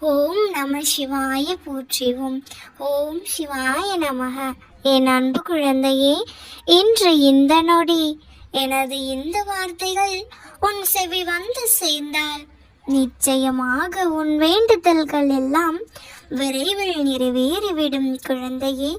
ஓம் நம சிவாய போற்றிவோம். ஓம் சிவாய நமக. என் அன்பு குழந்தையே இன்று இந்த நொடி எனது இந்த வார்த்தைகள் உன் செவி வந்து சேர்ந்தால் நிச்சயமாக உன் வேண்டுதல்கள் எல்லாம் விரைவில் நிறைவேறிவிடும் குழந்தையே.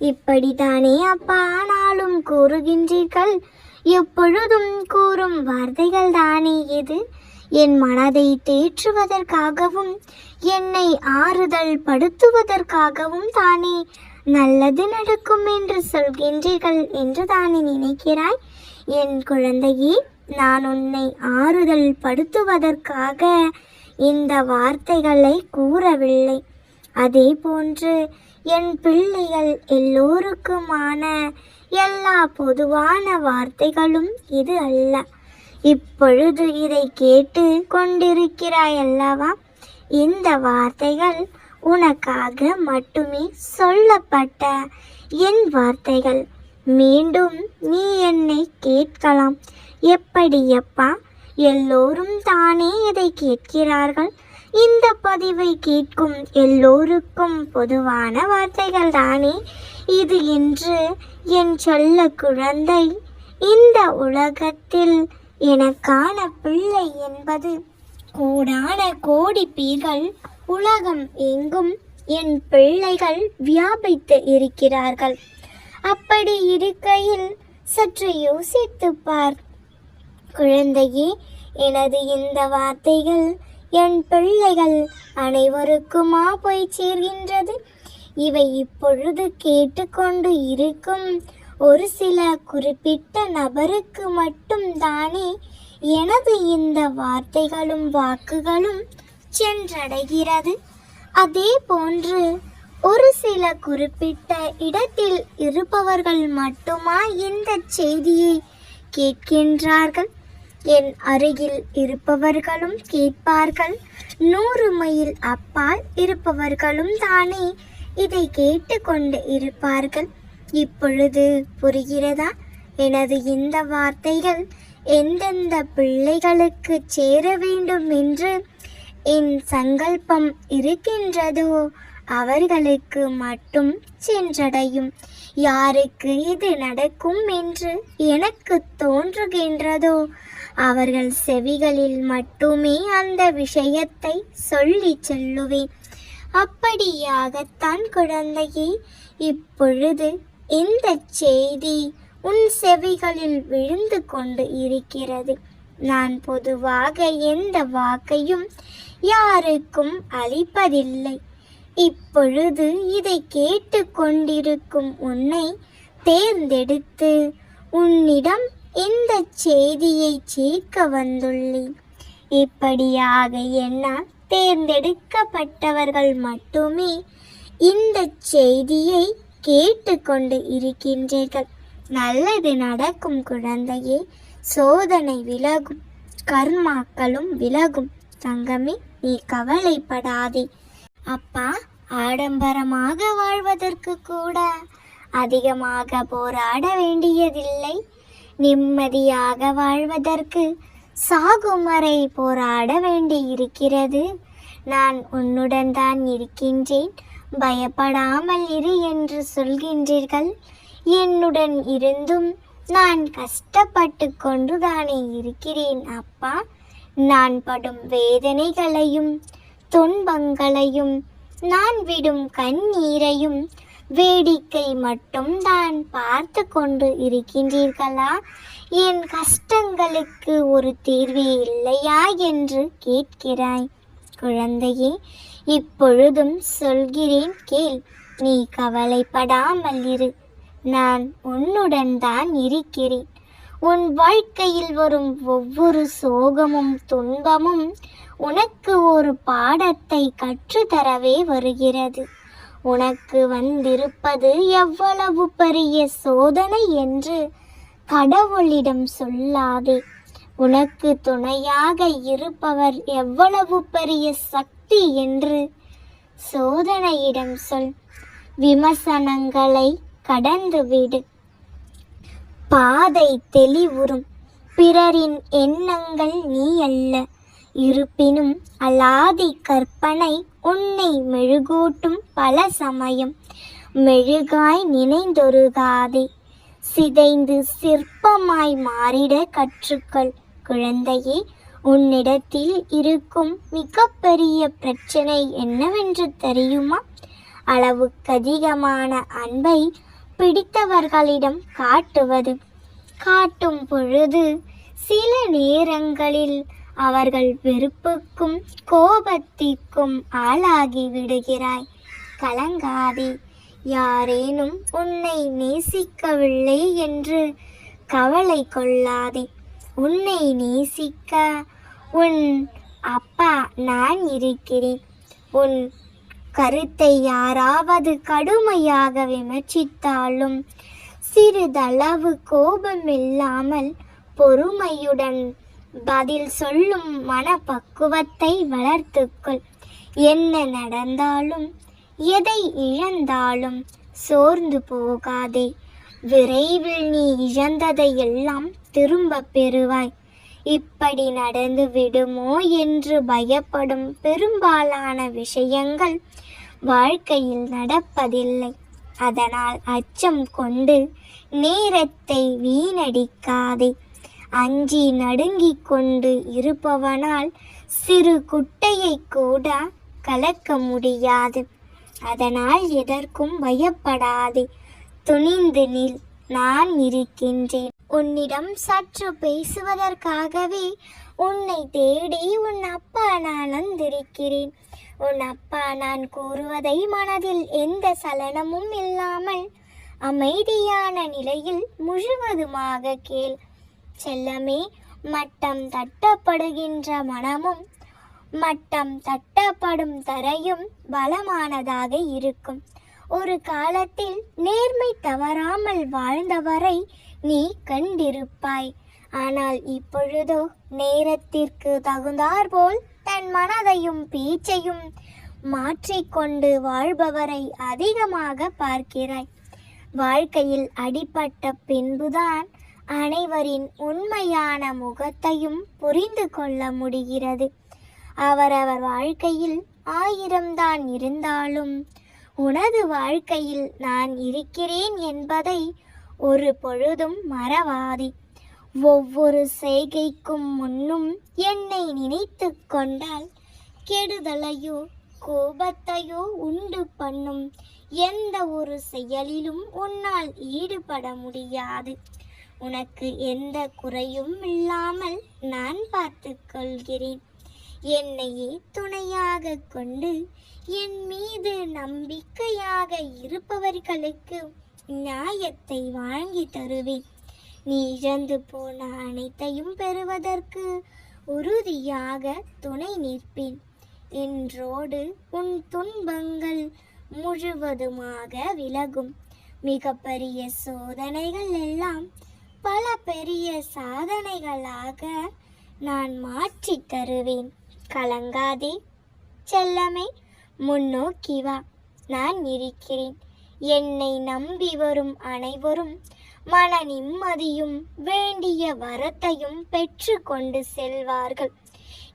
இப்படித்தானே அப்பா நாளும் கூறுகின்றீர்கள். எப்பொழுதும் கூறும் வார்த்தைகள் தானே இது? என் மனதை தேற்றுவதற்காகவும் என்னை ஆறுதல் படுத்துவதற்காகவும் தானே நல்லது நடக்கும் என்று சொல்கின்றீர்கள் என்று தானே நினைக்கிறாய்? என் குழந்தையே நான் உன்னை ஆறுதல் படுத்துவதற்காக இந்த வார்த்தைகளை கூறவில்லை. அதே போன்று என் பிள்ளைகள் எல்லோருக்குமான எல்லா பொதுவான வார்த்தைகளும் இது அல்ல. இப்பொழுது இதை கேட்டு கொண்டிருக்கிறாய் அல்லவா இந்த வார்த்தைகள் உனக்காக மட்டுமே சொல்லப்பட்ட என் வார்த்தைகள். மீண்டும் நீ என்னை கேட்கலாம். எப்படியப்பா எல்லோரும் தானே இதை கேட்கிறார்கள். இந்த பதிவை கேட்கும் எல்லோருக்கும் பொதுவான வார்த்தைகள் தானே. இது என்று என் சொல்ல குழந்தை இந்த உலகத்தில் எனக்கான பிள்ளை என்பது கோடான கோடி பீர்கள் உலகம் எங்கும் என் பிள்ளைகள் வியாபித்து இருக்கிறார்கள். அப்படி இருக்கையில் சற்று யோசித்துப் பார். குழந்தையே எனது இந்த வார்த்தைகள் என் பிள்ளைகள் அனைவருக்குமா போய் சேர்கின்றது? இவை இப்பொழுது கேட்டுக்கொண்டு இருக்கும் ஒரு சில குறிப்பிட்ட நபருக்கு மட்டும் தானே எனது இந்த வார்த்தைகளும் வாக்குகளும் சென்றடைகிறது. அதே போன்று ஒரு சில குறிப்பிட்ட இடத்தில் இருப்பவர்கள் மட்டுமா இந்த செய்தியை கேட்கின்றார்கள்? என் அருகில் இருப்பவர்களும் கேட்பார்கள். நூறு மைல் அப்பால் இருப்பவர்களும் தானே இதை கேட்டுக்கொண்டு இருப்பார்கள். இப்பொழுது புரிகிறதா? எனது இந்த வார்த்தைகள் எந்தெந்த பிள்ளைகளுக்கு சேர வேண்டும் என்று என் சங்கல்பம் இருக்கின்றதோ அவர்களுக்கு மட்டும் சென்றடையும். யாருக்கு இது நடக்கும் என்று எனக்கு தோன்றுகின்றதோ அவர்கள் செவிகளில் மட்டுமே அந்த விஷயத்தை சொல்லி சொல்லுவேன். அப்படியாகத்தான் குழந்தையே இப்பொழுது இந்த செய்தி உன் செவிகளில் விழுந்து கொண்டு இருக்கிறது. நான் பொதுவாக எந்த வாக்கையும் யாருக்கும் அளிப்பதில்லை. இப்பொழுது இதை கேட்டு கொண்டிருக்கும் உன்னை தேர்ந்தெடுத்து உன்னிடம் இந்த செய்தியை சேர்க்க வந்துள்ளேன். இப்படியாக என்னால் தேர்ந்தெடுக்கப்பட்டவர்கள் மட்டுமே இந்த செய்தியை கேட்டுக்கொண்டு இருக்கின்றீர்கள். நல்லது நடக்கும் குழந்தையே சோதனை விலகும் கர்மாக்களும் விலகும். தங்கமே நீ கவலைப்படாதே. அப்பா ஆடம்பரமாக வாழ்வதற்கு கூட அதிகமாக போராட வேண்டியதில்லை. நிம்மதியாக வாழ்வதற்கு சாகும் வரை போராட வேண்டியிருக்கிறது. நான் உன்னுடன் தான் இருக்கின்றேன். பயப்படாமல் இரு என்று சொல்கின்றீர்கள். என்னுடன் இருந்தும் நான் கஷ்டப்பட்டு கொண்டுதானே இருக்கிறேன் அப்பா. நான் படும் வேதனைகளையும் துன்பங்களையும் நான் விடும் கண்ணீரையும் வேடிக்கை மட்டும் தான் பார்த்து கொண்டு இருக்கின்றீர்களா? என் கஷ்டங்களுக்கு ஒரு தீர்வு இல்லையா என்று கேட்கிறாய். குழந்தையே இப்பொழுதும் சொல்கிறேன் கேள் நீ கவலைப்படாமல் இரு. நான் உன்னுடன் தான் இருக்கிறேன். உன் வாழ்க்கையில் வரும் ஒவ்வொரு சோகமும் துன்பமும் உனக்கு ஒரு பாடத்தை கற்றுத்தரவே வருகிறது. உனக்கு வந்திருப்பது எவ்வளவு பெரிய சோதனை என்று கடவுளிடம் சொல்லாதே. உனக்கு துணையாக இருப்பவர் எவ்வளவு பெரிய சக்தி என்று சோதனையிடம் சொல். விமர்சனங்களை கடந்துவிடு பாதை தெளிவுறும். பிறரின் எண்ணங்கள் நீ அல்ல. இருப்பினும் அலாதி கற்பனை உன்னை மெழுகூட்டும் பல சமயம். மெழுகாய் நினைந்தொருகாதே. சிதைந்து சிற்பமாய் மாறிட கற்றுக்கள். குழந்தையே உன்னிடத்தில் இருக்கும் மிகப்பெரிய பிரச்சனை என்னவென்று தெரியுமா? அளவுக்கதிகமான அன்பை பிடித்தவர்களிடம் காட்டுவது. காட்டும் பொழுது சில நேரங்களில் அவர்கள் வெறுப்புக்கும் கோபத்திற்கும் ஆளாகி விடுகிறாய். கலங்காதே யாரேனும் உன்னை நேசிக்கவில்லை என்று கவலை கொள்ளாதே. உன்னை நேசிக்க உன் அப்பா நான் இருக்கிறேன். உன் கருத்தை யாராவது கடுமையாக விமர்சித்தாலும் சிறிதளவு கோபமில்லாமல் பொறுமையுடன் பதில் சொல்லும் மனப்பக்குவத்தை வளர்த்துக்கொள். என்ன நடந்தாலும் எதை இழந்தாலும் சோர்ந்து போகாதே. விரைவில் நீ இழந்ததை எல்லாம் திரும்ப பெறுவாய். இப்படி நடந்து விடுமோ என்று பயப்படும் பெரும்பாலான விஷயங்கள் வாழ்க்கையில் நடப்பதில்லை. அதனால் அச்சம் கொண்டு நேரத்தை வீணடிக்காதே. அஞ்சி நடுங்கிக் கொண்டு இருப்பவனால் சிறு குட்டையை கூட கலக்க முடியாது. அதனால் எதற்கும் பயப்படாதே. துணிந்து நில் நான் இருக்கின்றேன். உன்னிடம் சற்று பேசுவதற்காகவே உன்னை தேடி உன் அப்பா நான் வந்திருக்கிறேன். உன் அப்பா நான் கூறுவதை மனதில் எந்த சலனமும் இல்லாமல் அமைதியான நிலையில் முழுவதுமாக கேள். செல்லமே மட்டம் தட்டப்படுகின்ற மனமும் மட்டம் தட்டப்படும் தரையும் பலமானதாக இருக்கும். ஒரு காலத்தில் நேர்மை தவறாமல் வாழ்ந்தவரை நீ கண்டிருப்பாய். ஆனால் இப்பொழுதோ நேரத்திற்கு தகுந்தாற்போல் தன் மனதையும் பேச்சையும் மாற்றிக்கொண்டு வாழ்பவரை அதிகமாக பார்க்கிறாய். வாழ்க்கையில் அடிபட்ட பின்புதான் அனைவரின் உண்மையான முகத்தையும் புரிந்து கொள்ள முடிகிறது. அவரவர் வாழ்க்கையில் ஆயிரம்தான் இருந்தாலும் உனது வாழ்க்கையில் நான் இருக்கிறேன் என்பதை ஒரு பொழுதும் மறவாதே. ஒவ்வொரு செய்கைக்கும் முன்னும் என்னை நினைத்து கொண்டால் கெடுதலையோ கோபத்தையோ உண்டு பண்ணும் எந்த ஒரு செயலிலும் உன்னால் ஈடுபட முடியாது. உனக்கு எந்த குறையும் இல்லாமல் நான் பார்த்து கொள்கிறேன். என்னையே துணையாக கொண்டு என் மீது நம்பிக்கையாக இருப்பவர்களுக்கு நியாயத்தை வாங்கி தருவேன். நீ இழந்து போன அனைத்தையும் பெறுவதற்கு உறுதியாக துணை நிற்பேன். என்றோடு உன் துன்பங்கள் முழுவதுமாக விலகும். மிகப்பெரிய சோதனைகள் எல்லாம் பல பெரிய சாதனைகளாக நான் மாற்றித் தருவேன். கலங்காதே. செல்லமே முன்னோக்கி வா. நான் இருக்கிறேன். என்னை நம்பி வரும் அனைவரும் மன நிம்மதியும் வேண்டிய வரத்தையும் பெற்று கொண்டு செல்வார்கள்.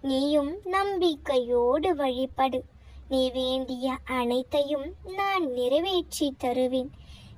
நீயும் நம்பிக்கையோடு வழிபடு. நீ வேண்டிய அனைத்தையும் நான் நிறைவேற்றி தருவேன்.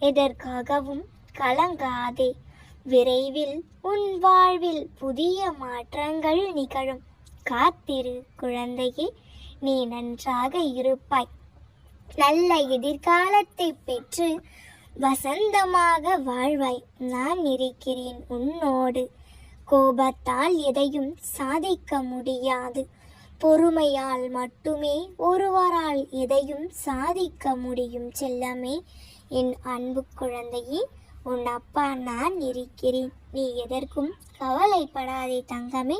எதற்காகவும் கலங்காதே. விரைவில் உன் வாழ்வில் புதிய மாற்றங்கள் நிகழும். காத்திரு குழந்தையே நீ நன்றாக இருப்பாய். நல்ல எதிர்காலத்தை பெற்று வசந்தமாக வாழ்வாய். நான் இருக்கிறேன் உன்னோடு. கோபத்தால் எதையும் சாதிக்க முடியாது. பொறுமையால் மட்டுமே ஒருவரால் எதையும் சாதிக்க முடியும் செல்லமே. என் அன்பு குழந்தையே உன் அப்பா நான் இருக்கிறேன். நீ எதற்கும் கவலைப்படாதே தங்கமே.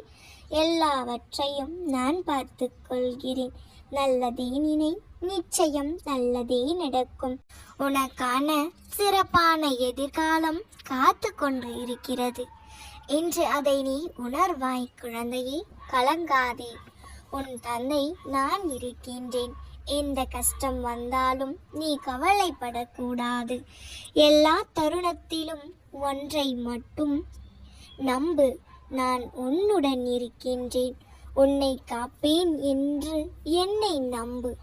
எல்லாவற்றையும் நான் பார்த்து கொள்கிறேன் நல்லதே நினை நிச்சயம் நல்லதே நடக்கும். உனக்கான சிறப்பான எதிர்காலம் காத்து கொண்டு இருக்கிறது. இன்று அதை நீ உணர்வாய் குழந்தையே கலங்காதே. உன் தந்தை நான் இருக்கின்றேன். எந்த கஷ்டம் வந்தாலும் நீ கவலைப்படக்கூடாது. எல்லா தருணத்திலும் ஒன்றை மட்டும் நம்பு. நான் உன்னுடன் இருக்கின்றேன். உன்னை காப்பேன் என்று என்னை நம்பு.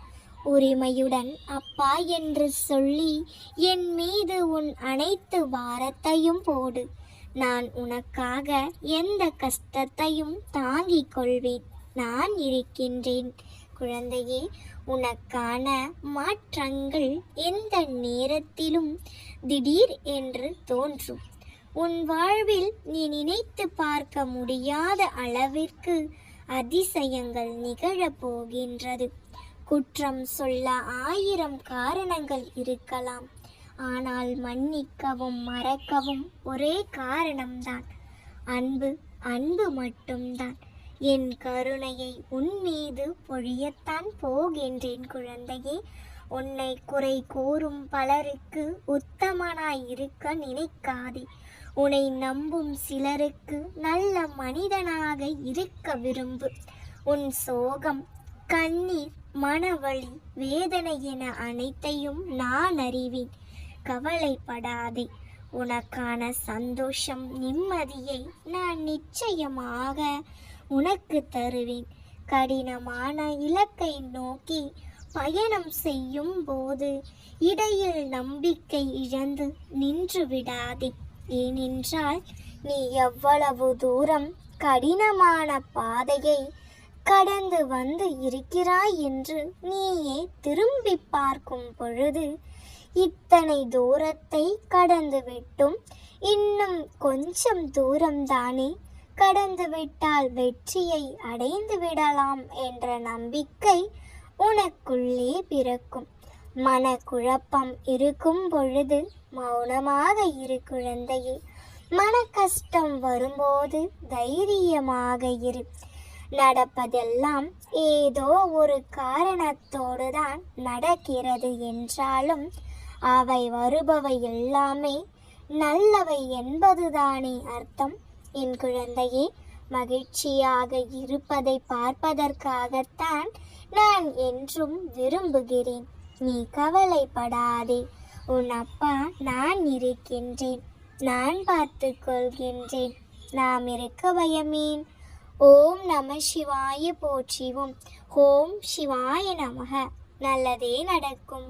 உரிமையுடன் அப்பா என்று சொல்லி என் மீது உன் அனைத்து பாரத்தையும் போடு. நான் உனக்காக எந்த கஷ்டத்தையும் தாங்கிக் கொள்வேன். நான் இருக்கின்றேன். குழந்தையே உனக்கான மாற்றங்கள் எந்த நேரத்திலும் திடீர் என்று தோன்றும். உன் வாழ்வில் நீ நினைத்து பார்க்க முடியாத அளவிற்கு அதிசயங்கள் நிகழப் போகின்றது. குற்றம் சொல்ல ஆயிரம் காரணங்கள் இருக்கலாம். ஆனால் மன்னிக்கவும் மறக்கவும் ஒரே காரணம்தான். அன்பு அன்பு மட்டும்தான். என் கருணையை உன் மீது பொழியத்தான் போகின்றேன் குழந்தையே. உன்னை குறை கூறும் பலருக்கு உத்தமனாய் இருக்க நினைக்காதே. உன்னை நம்பும் சிலருக்கு நல்ல மனிதனாக இருக்க விரும்பு. உன் சோகம் கண்ணீர் மனவழி வேதனை என அனைத்தையும் நான் அறிவேன். கவலைப்படாதே. உனக்கான சந்தோஷம் நிம்மதியை நான் நிச்சயமாக உனக்கு தருவேன். கடினமான இலக்கை நோக்கி பயணம் செய்யும் போது இடையில் நம்பிக்கை இழந்து நின்று விடாதே. ஏனென்றால் நீ எவ்வளவு தூரம் கடினமான பாதையை கடந்து வந்து இருக்கிறாய் என்று நீயே திரும்பி பார்க்கும் பொழுது இத்தனை தூரத்தை கடந்து விட்டும் இன்னும் கொஞ்சம் தூரம்தானே கடந்துவிட்டால் வெற்றியை அடைந்து விடலாம் என்ற நம்பிக்கை உனக்குள்ளே பிறக்கும். மனக்குழப்பம் இருக்கும் பொழுது மௌனமாக இரு குழந்தையே. மன கஷ்டம் வரும்போது தைரியமாக இரு. நடப்பதெல்லாம் ஏதோ ஒரு காரணத்தோடு தான் நடக்கிறது என்றாலும் அவை வருபவை எல்லாமே நல்லவை என்பதுதானே அர்த்தம். என் குழந்தையே மகிழ்ச்சியாக இருப்பதை பார்ப்பதற்காகத்தான் நான் என்றும் விரும்புகிறேன். நீ கவலைப்படாதே. உன் அப்பா நான் இருக்கின்றேன். நான் பார்த்து கொள்கின்றேன். நாம் இருக்க பயமேன் ஓம் நம சிவாய போற்றிவோம். ஓம் சிவாய நமக. நல்லதே நடக்கும்.